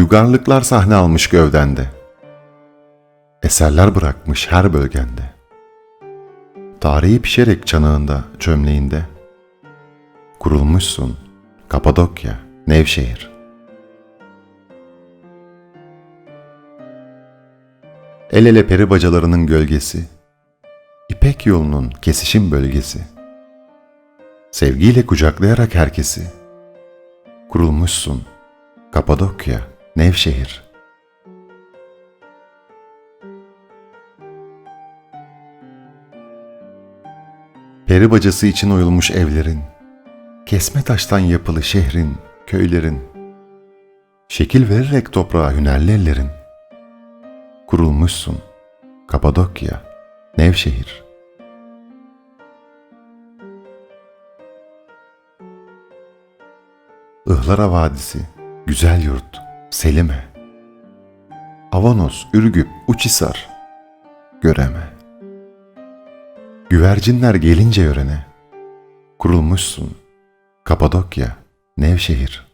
Uygarlıklar sahne almış gövdende. Eserler bırakmış her bölgende. Tarihi pişerek çanağında, çömleğinde. Kurulmuşsun Kapadokya, Nevşehir. El ele peri bacalarının gölgesi, İpek yolunun kesişim bölgesi. Sevgiyle kucaklayarak herkesi, kurulmuşsun Kapadokya, Nevşehir. Peri bacası için oyulmuş evlerin, kesme taştan yapılı şehrin, köylerin, şekil vererek toprağa hünerli ellerin, kurulmuşsun Kapadokya, Nevşehir. Ihlara Vadisi, Güzel Yurt, Selime. Avanos, Ürgüp, Uçhisar, Göreme. Güvercinler gelince yörene, kurulmuşsun Kapadokya, Nevşehir.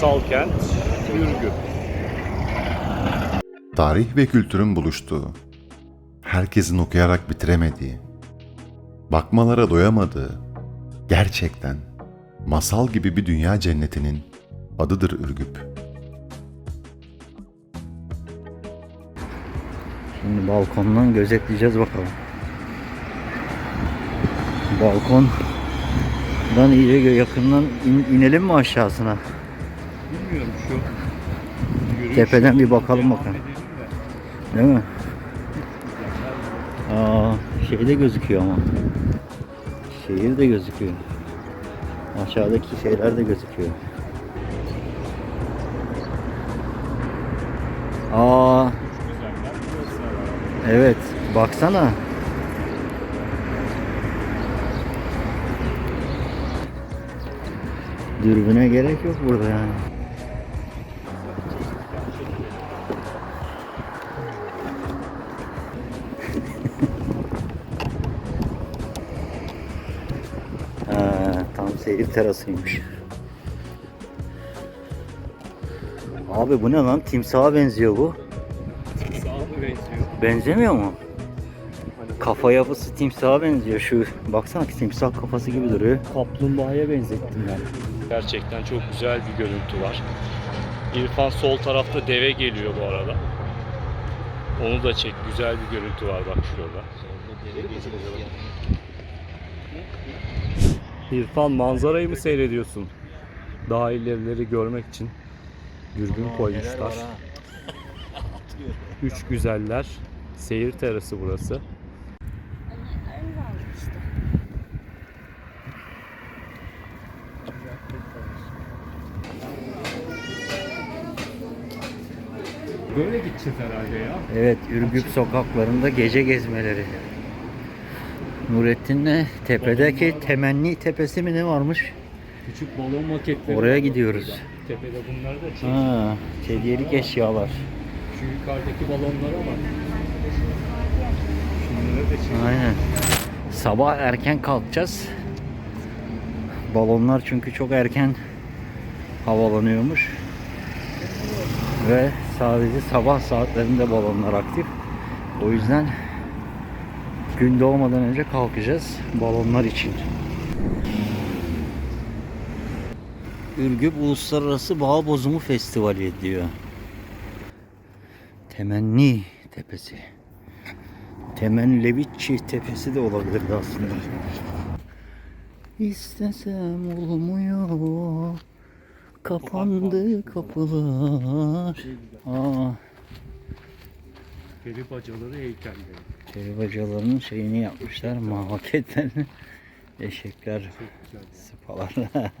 Masal Kent, Ürgüp. Tarih ve kültürün buluştuğu, herkesin okuyarak bitiremediği, bakmalara doyamadığı, gerçekten masal gibi bir dünya cennetinin adıdır Ürgüp. Şimdi balkondan gözetleyeceğiz bakalım. Balkondan iyice yakından in- inelim mi aşağısına? Bilmiyorum şu yürüyüş Tepeden bir bakalım bakalım. Değil mi? Aa, şey de gözüküyor ama. Şehir de gözüküyor. Aşağıdaki şeyler de gözüküyor. Aa, evet. Baksana. Dürbüne gerek yok burada yani. Terasıymış. Abi bu ne lan? Timsaha benziyor bu. Sağa mı benziyor? Benzemiyor mu? Kafa yapısı timsaha benziyor şu. Baksana timsah kafası gibi duruyor. Kaplumbağaya benzettim ben. Gerçekten çok güzel bir görüntü var. İrfan sol tarafta deve geliyor bu arada. Onu da çek. Güzel bir görüntü var bak şurada. İrfan manzarayı mı seyrediyorsun? Daha ilerileri görmek için dürbün koymuşlar. Üç güzeller. Seyir terası burası. Böyle gideceğiz herhalde ya. Evet, Ürgüp sokaklarında gece gezmeleri. Nurettin'le tepedeki temenni tepesi mi ne varmış? Küçük balon maketleri. Oraya var gidiyoruz. burada. Tepede bunları da çek. Ha, hediyelik eşyalar. Şu yukarıdaki balonlara bak. Şunları da çek. Aynen. Sabah erken kalkacağız. Balonlar çünkü çok erken havalanıyormuş. Ve sadece sabah saatlerinde balonlar aktif. O yüzden gün doğmadan önce kalkacağız balonlar için. Ürgüp Uluslararası Bağ Bozumu Festivali diyor. Temenni Tepesi. Temenleviçi Tepesi de olabilirdi aslında. İstesem olmuyor. Kapandı kapılar. Aa, Peri bacaları heykelleri. Peribacaların şeyini yapmışlar. Maketlerini. Eşekler, sıpalar.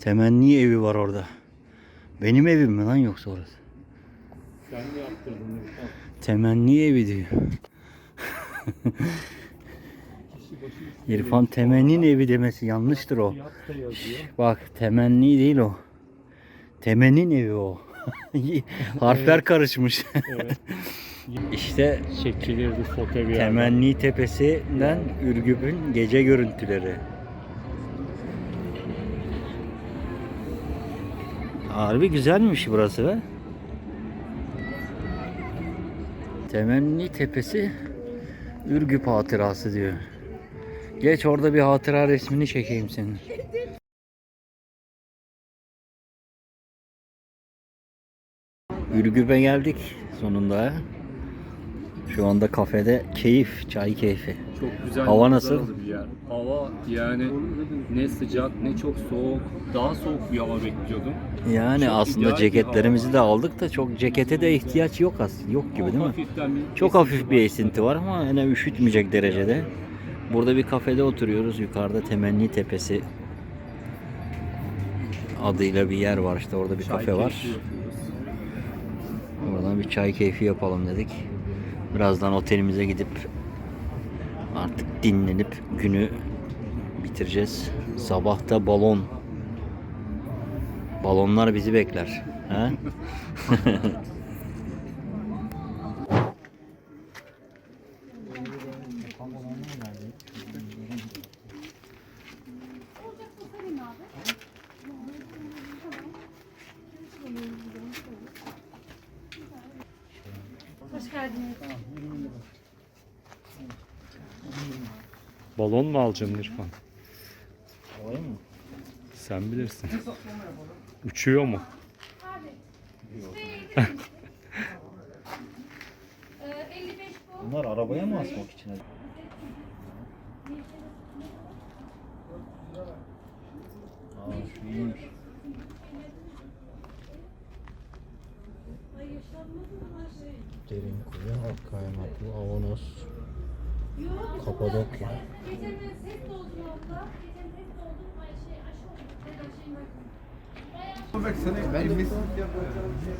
Temenni evi var orada. Benim evim mi lan yoksa orası? Sen yaptırdın? Temenni evi diyor. İrfan temennin evi demesi yanlıştır o. Yazıyor. Bak temenni değil o. Temennin evi o. Harfler karışmış. Evet. işte Çekilirdi foto bir yerden. Temenni Tepesi'nden Ürgüp'ün gece görüntüleri. Harbi güzelmiş burası be. Temenni Tepesi Ürgüp hatırası diyor. Geç orada bir hatıra resmini çekeyim senin. Ürgüp'e geldik sonunda. Şu anda kafede keyif, çay keyfi. Çok güzel Hava nasıl? bir yer. Hava yani ne sıcak ne çok soğuk. Daha soğuk bir hava bekliyordum. Yani Çok aslında ceketlerimizi de aldık da çok cekete de ihtiyaç yok aslında. Yok gibi değil mi? Bir Çok hafif bir esinti var ama yine üşütmeyecek derecede. Burada bir kafede oturuyoruz. Yukarıda Temenni Tepesi adıyla bir yer var işte orada bir Çay kafe var. keyfi. Oradan bir çay keyfi yapalım dedik. Birazdan otelimize gidip artık dinlenip günü bitireceğiz. Sabahta balon. Balonlar bizi bekler. Ha? mu alacaksın İrfan? Alayım mı? Sen bilirsin. Uçuyor mu? Ee, 55 bu. Bunlar arabaya mı asmak için? Aa şu iyiymiş. Derin kuyu, ak kaymaklı, avanos, Kapadokya. Şey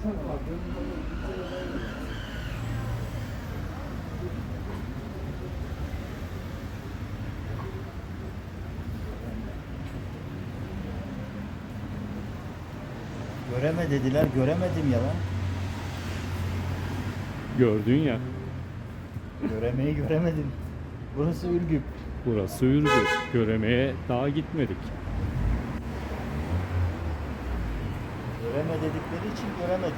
şey bakın. Göreme dediler, göremedim ya lan. Gördün ya. Göremeyi göremedim. Burası Ürgüp. Burası Ürgüp. Göremeye daha gitmedik. Göreme dedikleri için göremedim.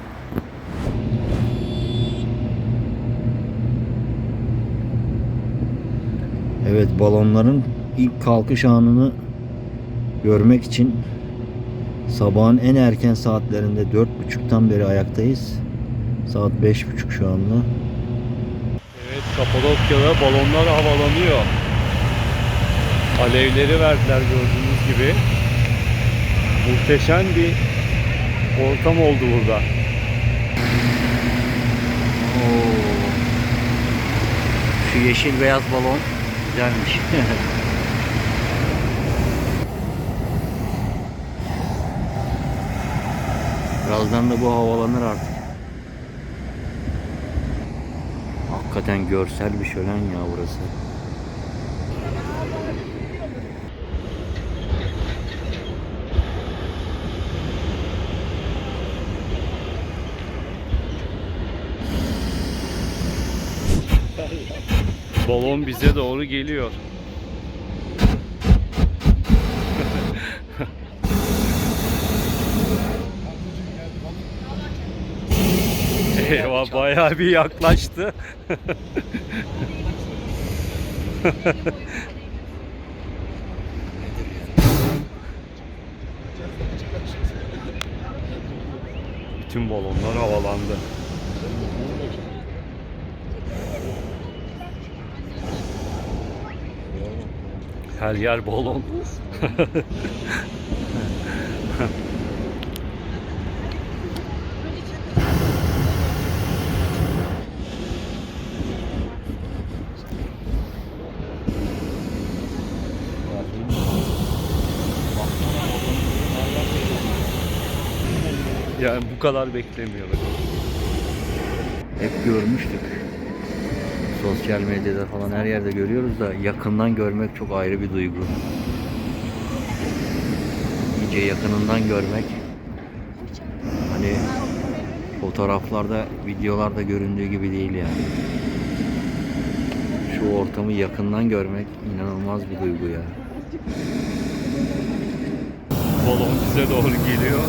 Evet balonların ilk kalkış anını görmek için sabahın en erken saatlerinde dört buçuktan beri ayaktayız. Saat beş buçuk şu anda. Evet Kapadokya'da balonlar havalanıyor. Alevleri verdiler gördüğünüz gibi. Muhteşem bir ortam oldu burada. Şu yeşil beyaz balon güzelmiş. Birazdan da bu havalanır artık. Hakikaten görsel bir şölen ya burası. Balon bize doğru geliyor. Eyvah bayağı bir yaklaştı. Bütün balonlar havalandı. Her yer balon. Yani bu kadar beklemiyorum. Hep görmüştük. Sosyal medyada falan her yerde görüyoruz da yakından görmek çok ayrı bir duygu. İyice yakınından görmek. Hani fotoğraflarda, videolarda göründüğü gibi değil yani. Şu ortamı yakından görmek inanılmaz bir duygu ya. Balon bize doğru geliyor.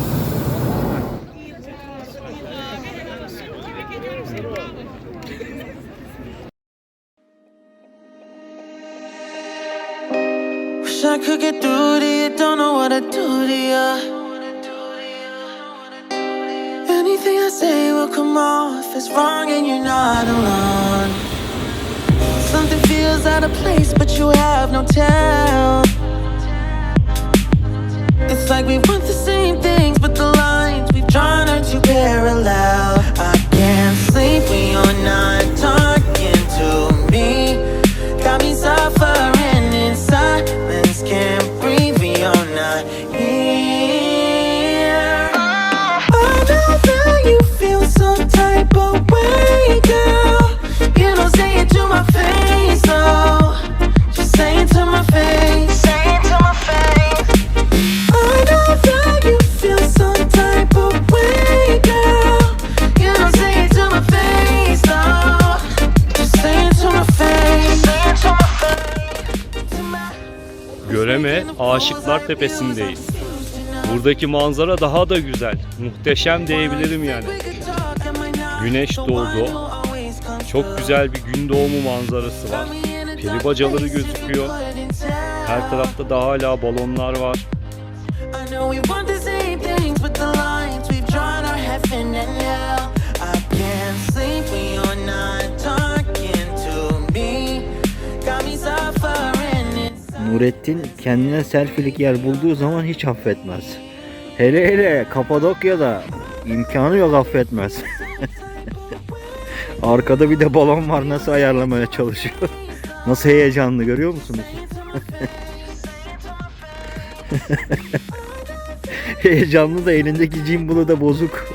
To do to you. Anything I say will come off as wrong, and you're not alone. Something feels out of place, but you have no tell. It's like we want the same things, Göreme Aşıklar Tepesi'ndeyiz. Buradaki manzara daha da güzel. Muhteşem diyebilirim yani. Güneş doğdu. Çok güzel bir gün doğumu manzarası var. Peri bacaları gözüküyor. Her tarafta da hala balonlar var. I know we want the same things, but the lines we've drawn are heaven and hell. Nurettin kendine selfie'lik yer bulduğu zaman hiç affetmez. Hele hele Kapadokya'da imkanı yok affetmez. Arkada bir de balon var nasıl ayarlamaya çalışıyor. Nasıl heyecanlı görüyor musunuz? Heyecanlı da elindeki cimbulu da bozuk.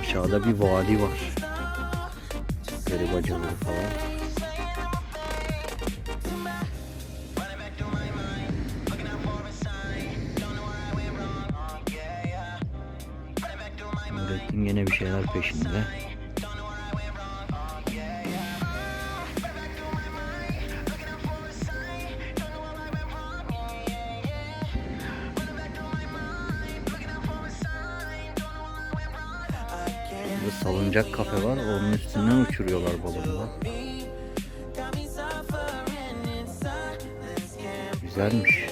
Aşağıda bir vadi var. Peri bacaları falan. Gene bir şeyler peşinde. Burada salıncak kafe var. Onun üstünden uçuruyorlar balonla. Güzelmiş.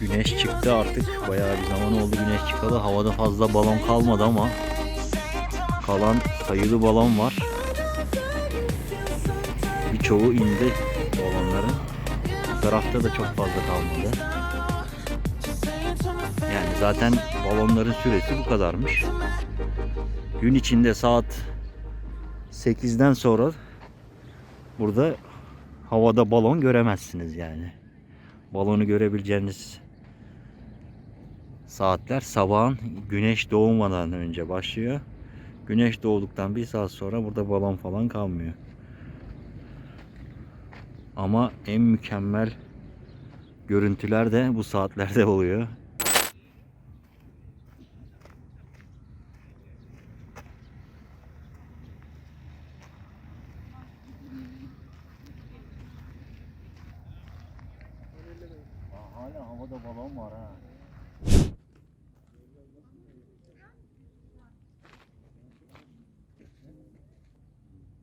Güneş çıktı artık. Bayağı bir zaman oldu güneş çıkalı. Havada fazla balon kalmadı ama kalan sayılı balon var. Birçoğu indi balonların. Bu tarafta da çok fazla kalmadı. Yani zaten balonların süresi bu kadarmış. Gün içinde saat 8'den sonra burada havada balon göremezsiniz yani. Balonu görebileceğiniz saatler sabahın güneş doğmadan önce başlıyor. Güneş doğduktan bir saat sonra burada balon falan kalmıyor. Ama en mükemmel görüntüler de bu saatlerde oluyor. Hala havada balon var ha.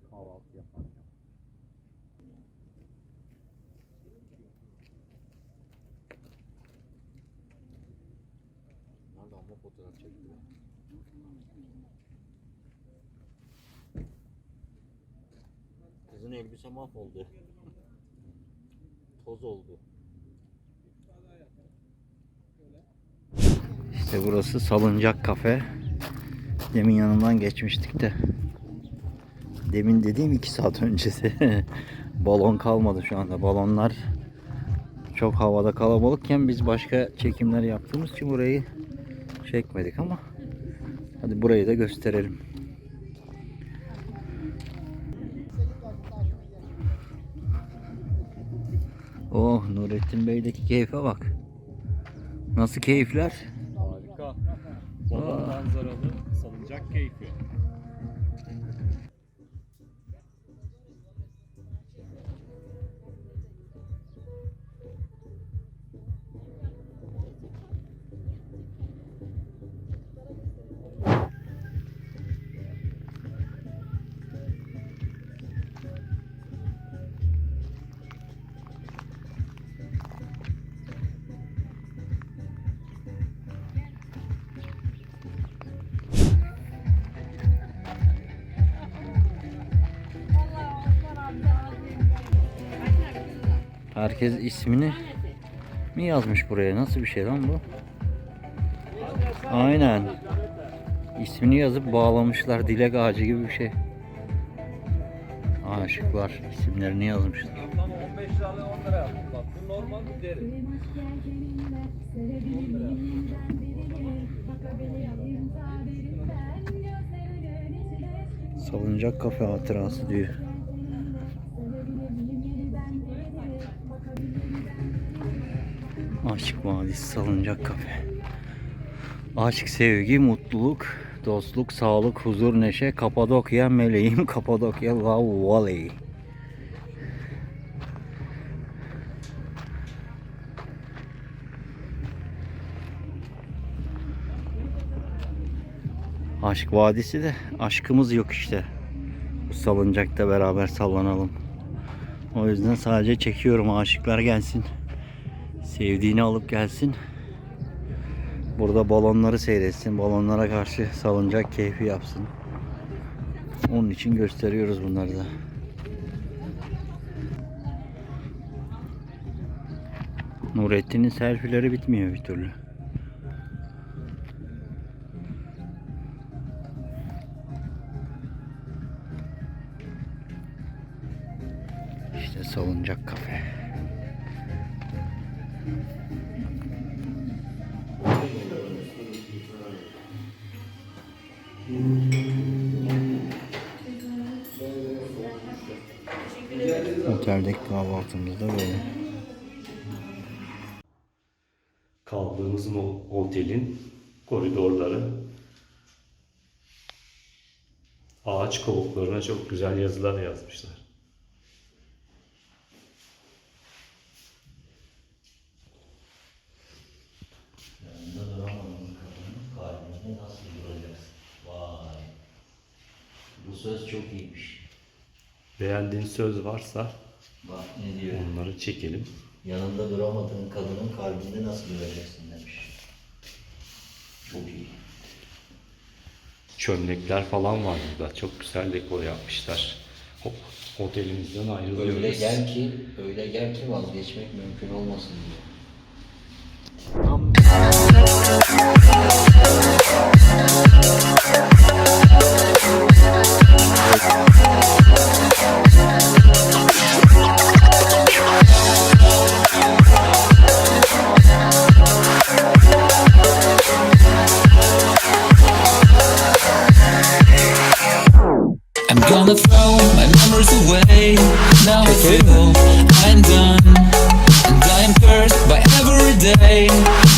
Kahvaltı yaparken. Nerede fotoğraf çekiyor. Kızın elbise mahvoldu. Toz oldu. İşte burası Salıncak Kafe. Demin yanından geçmiştik de. Demin dediğim iki saat öncesi. Balon kalmadı şu anda. Balonlar çok havada kalabalıkken biz başka çekimler yaptığımız için burayı çekmedik ama hadi burayı da gösterelim. Oh Nurettin Bey'deki keyfe bak. Nasıl keyifler? Harika. Balon manzaralı salıncak keyfi. Herkes ismini mi yazmış buraya? Nasıl bir şey lan bu? Aynen. İsmini yazıp bağlamışlar. Dilek ağacı gibi bir şey. Aşıklar isimlerini yazmışlar. Salıncak kafe hatırası diyor. Aşık Vadisi Salıncak Kafe. Aşk, sevgi, mutluluk, dostluk, sağlık, huzur, neşe, Kapadokya meleğim, Kapadokya Love Valley. Aşk Vadisi de aşkımız yok işte. Bu salıncakta beraber sallanalım. O yüzden sadece çekiyorum aşıklar gelsin. Sevdiğini alıp gelsin. Burada balonları seyretsin. Balonlara karşı salıncak keyfi yapsın. Onun için gösteriyoruz bunları da. Nurettin'in selfileri bitmiyor bir türlü. İşte salıncak kafe. Oteldeki kahvaltımız da böyle. Kaldığımız otelin koridorları ağaç kovuklarına çok güzel yazılar yazmışlar. Yanında duramadığın kadının kalbinde nasıl duracaksın? Vay. Bu söz çok iyiymiş. Beğendiğin söz varsa Bak ne diyor? onları çekelim. Yanında duramadığın kadının kalbinde nasıl duracaksın demiş. Çok iyi. Çömlekler falan var burada. Çok güzel dekor yapmışlar. Hop, otelimizden ayrılıyoruz. Öyle gel ki, öyle gel ki vazgeçmek mümkün olmasın diyor. Tam I'm gonna throw my memories away. Now I feel I'm done. And I am cursed by every day.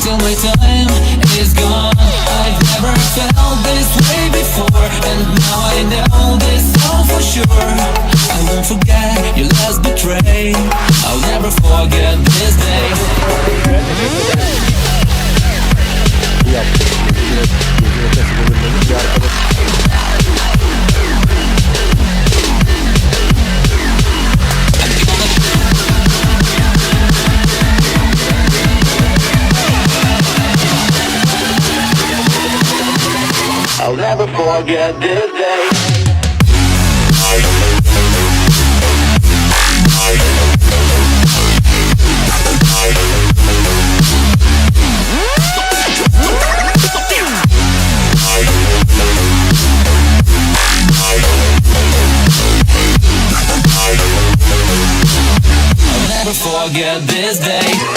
Till my time is gone. I've never felt this way before. And now I know this all for sure. I won't forget your last betray. I'll never forget this day. Bu I'll never forget this day. Forget this day.